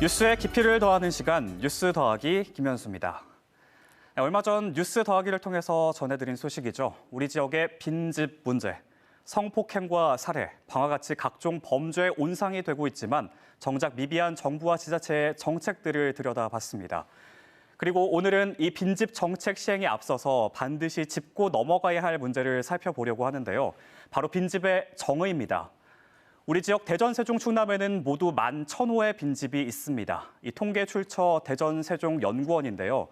뉴스의 깊이를 더하는 시간 뉴스 더하기 김현수입니다. 네, 얼마 전 뉴스 더하기를 통해서 전해드린 소식이죠. 우리 지역의 빈집 문제, 성폭행과 살해, 방화 같이 각종 범죄의 온상이 되고 있지만 정작 미비한 정부와 지자체의 정책들을 들여다봤습니다. 그리고 오늘은 이 빈집 정책 시행에 앞서서 반드시 짚고 넘어가야 할 문제를 살펴보려고 하는데요. 바로 빈집의 정의입니다. 우리 지역 대전, 세종, 충남에는 모두 만 천호의 빈집이 있습니다. 이 통계 출처 대전, 세종 연구원인데요.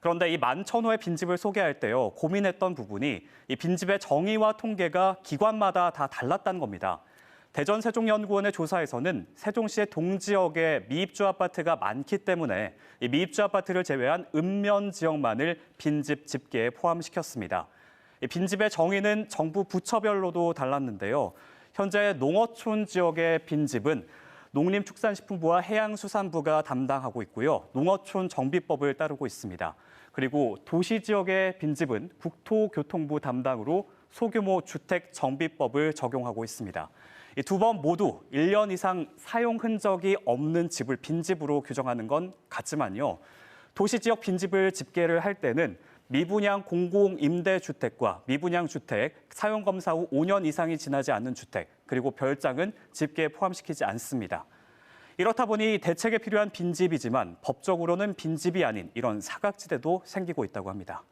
그런데 이만 천호의 빈집을 소개할 때요 고민했던 부분이 이 빈집의 정의와 통계가 기관마다 다 달랐다는 겁니다. 대전 세종연구원의 조사에서는 세종시의 동지역에 미입주 아파트가 많기 때문에 이 미입주 아파트를 제외한 읍면 지역만을 빈집 집계에 포함시켰습니다. 이 빈집의 정의는 정부 부처별로도 달랐는데요. 현재 농어촌 지역의 빈집은 농림축산식품부와 해양수산부가 담당하고 있고요. 농어촌 정비법을 따르고 있습니다. 그리고 도시 지역의 빈집은 국토교통부 담당으로 소규모 주택 정비법을 적용하고 있습니다. 이두번 모두 1년 이상 사용 흔적이 없는 집을 빈집으로 규정하는 건 같지만요. 도시 지역 빈집을 집계를 할 때는 미분양 공공 임대 주택과 미분양 주택, 사용 검사 후 5년 이상이 지나지 않는 주택, 그리고 별장은 집계에 포함시키지 않습니다. 이렇다 보니 대책에 필요한 빈집이지만 법적으로는 빈집이 아닌 이런 사각지대도 생기고 있다고 합니다.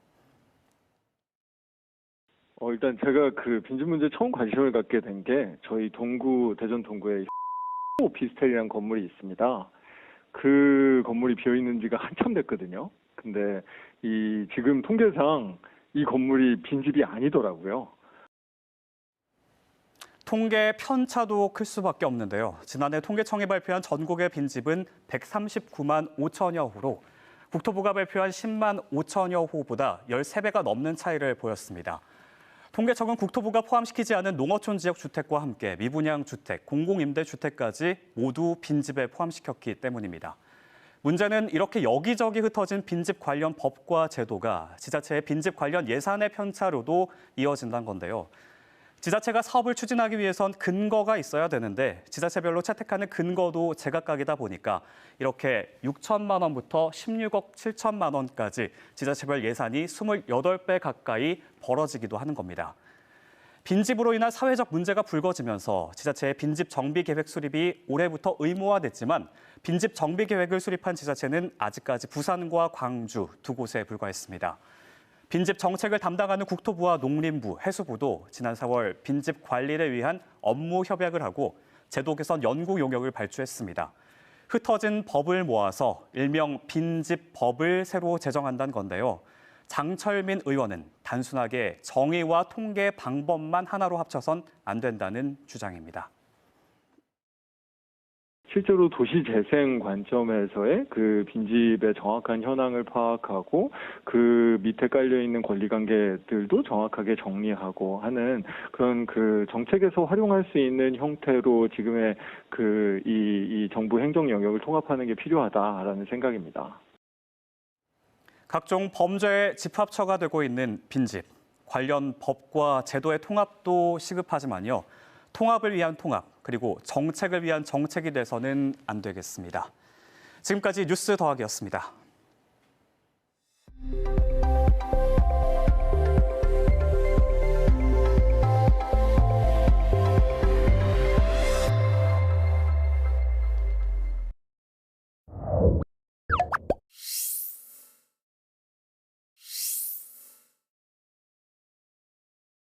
어, 일단 제가 그 빈집 문제 처음 관심을 갖게 된 게 저희 동구, 대전 동구에 오피스텔이라는 건물이 있습니다. 그 건물이 비어 있는 지가 한참 됐거든요. 근데 이 지금 통계상 이 건물이 빈집이 아니더라고요. 통계 편차도 클 수밖에 없는데요. 지난해 통계청이 발표한 전국의 빈집은 139만 5천여 호로 국토부가 발표한 10만 5천여 호보다 13배가 넘는 차이를 보였습니다. 통계청은 국토부가 포함시키지 않은 농어촌 지역 주택과 함께 미분양 주택, 공공임대 주택까지 모두 빈집에 포함시켰기 때문입니다. 문제는 이렇게 여기저기 흩어진 빈집 관련 법과 제도가 지자체의 빈집 관련 예산의 편차로도 이어진다는 건데요. 지자체가 사업을 추진하기 위해선 근거가 있어야 되는데 지자체별로 채택하는 근거도 제각각이다 보니까 이렇게 6천만 원부터 16억 7천만 원까지 지자체별 예산이 28배 가까이 벌어지기도 하는 겁니다. 빈집으로 인한 사회적 문제가 불거지면서 지자체의 빈집 정비 계획 수립이 올해부터 의무화됐지만 빈집 정비 계획을 수립한 지자체는 아직까지 부산과 광주 두 곳에 불과했습니다. 빈집 정책을 담당하는 국토부와 농림부, 해수부도 지난 4월 빈집 관리를 위한 업무 협약을 하고 제도 개선 연구 용역을 발주했습니다. 흩어진 법을 모아서 일명 빈집 법을 새로 제정한다는 건데요. 장철민 의원은 단순하게 정의와 통계 방법만 하나로 합쳐선 안 된다는 주장입니다. 실제로 도시 재생 관점에서의 그 빈집의 정확한 현황을 파악하고 그 밑에 깔려 있는 권리 관계들도 정확하게 정리하고 하는 그런 그 정책에서 활용할 수 있는 형태로 지금의 그이 이 정부 행정 영역을 통합하는 게 필요하다라는 생각입니다. 각종 범죄의 집합처가 되고 있는 빈집. 관련 법과 제도의 통합도 시급하지만요. 통합을 위한 통합, 그리고 정책을 위한 정책이 돼서는 안 되겠습니다. 지금까지 뉴스 더하기였습니다.